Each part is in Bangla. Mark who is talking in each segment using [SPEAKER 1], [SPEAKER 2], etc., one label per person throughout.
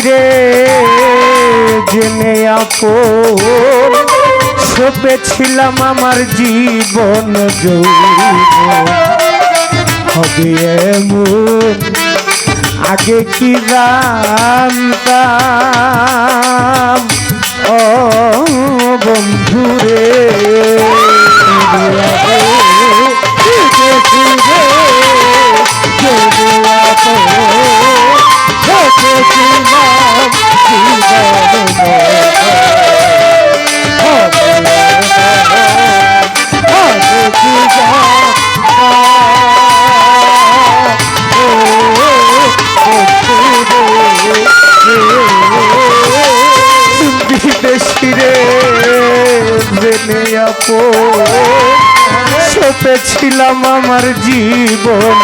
[SPEAKER 1] রে জেনে আপন। সপেছিলাম আমার জীবন হবে এমন আগে কি জানতাম? ও বন্ধুরে বিদেশিরে সপেছিলাম আমার জীবন।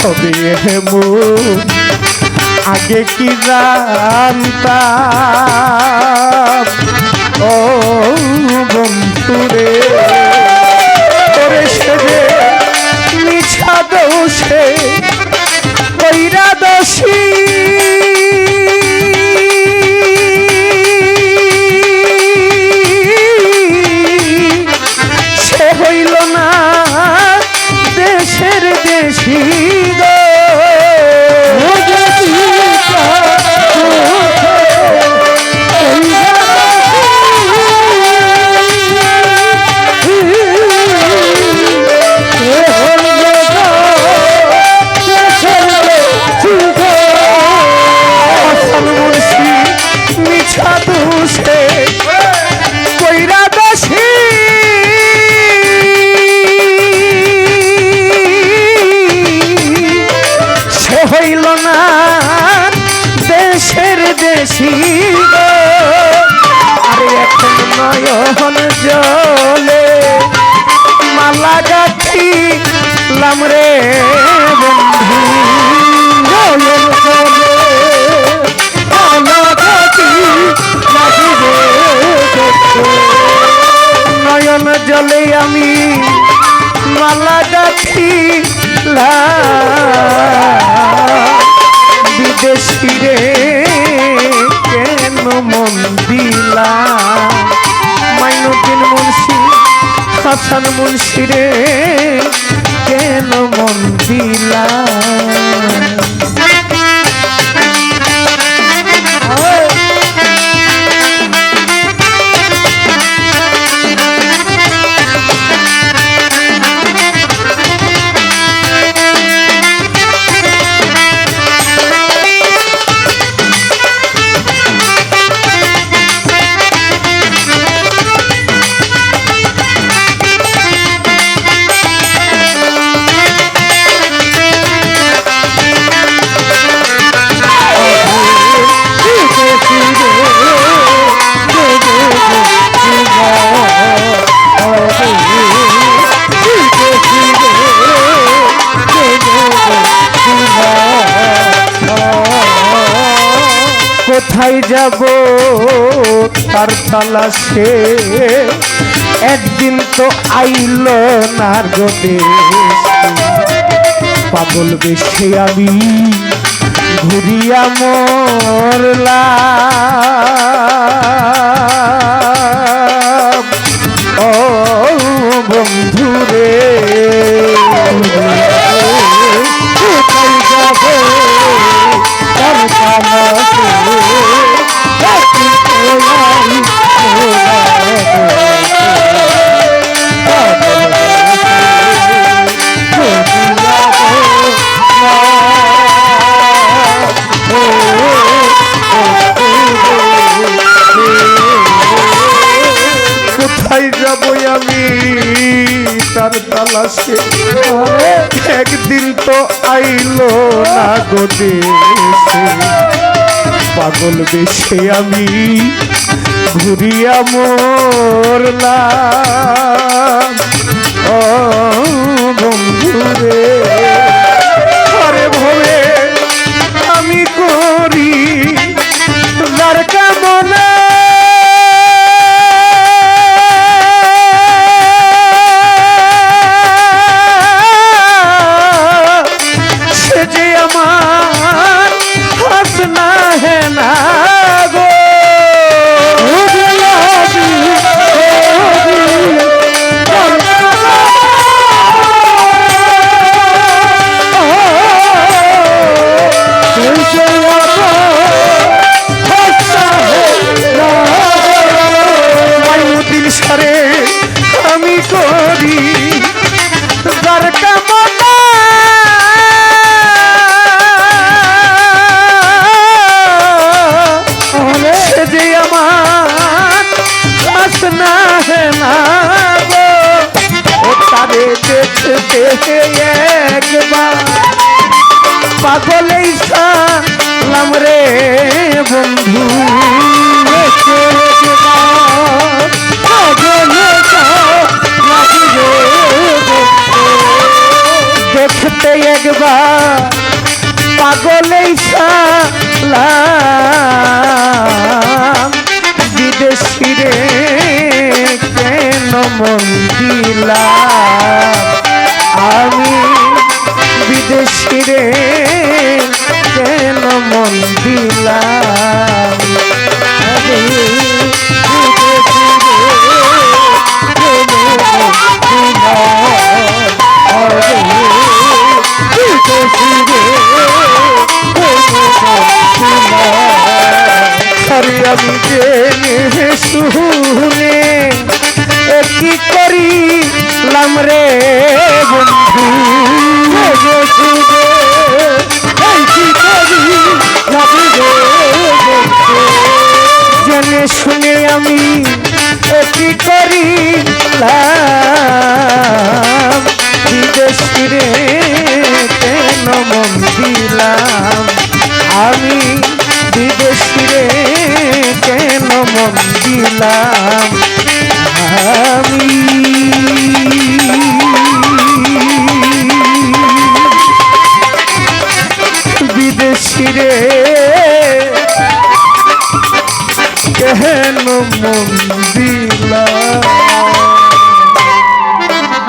[SPEAKER 1] হবে হেমন আগে কি জানতাম ও বন্ধুরে দেশি লামরে বন্ধু নয়ন জলে মালা গাছি লাগিবে দেখো। নয়ন জলে আমি মালা গাছি বিদেশি রে, কেন মন দিলা মাইনুদ্দিন মুন্সি, হাসান মুন্সি রে কোথায় যাব? তার তালাশে একদিন তো আইল না গোদে পাগল বেশে আমি ঘুরিয়া মরলাম। ও বন্ধুরে তালাশে একদিন তো আইলো না গো পাগল বেশে আমি ঘুরিয়া মরলাম। ও বন্ধুরে একবার। পাগলেই সালাম রে বন্ধু। দেখতে একবার। পাগলেই সালাম বিদেশি রে কেন মন দিলাম মন দিলাম আমি জেনে শুনে কি করিলাম রে? কেন মন দিলাম আমি বিদেশি রে, কেন মন দিলাম আমি বিদেশি রে, কেন মন দিলাম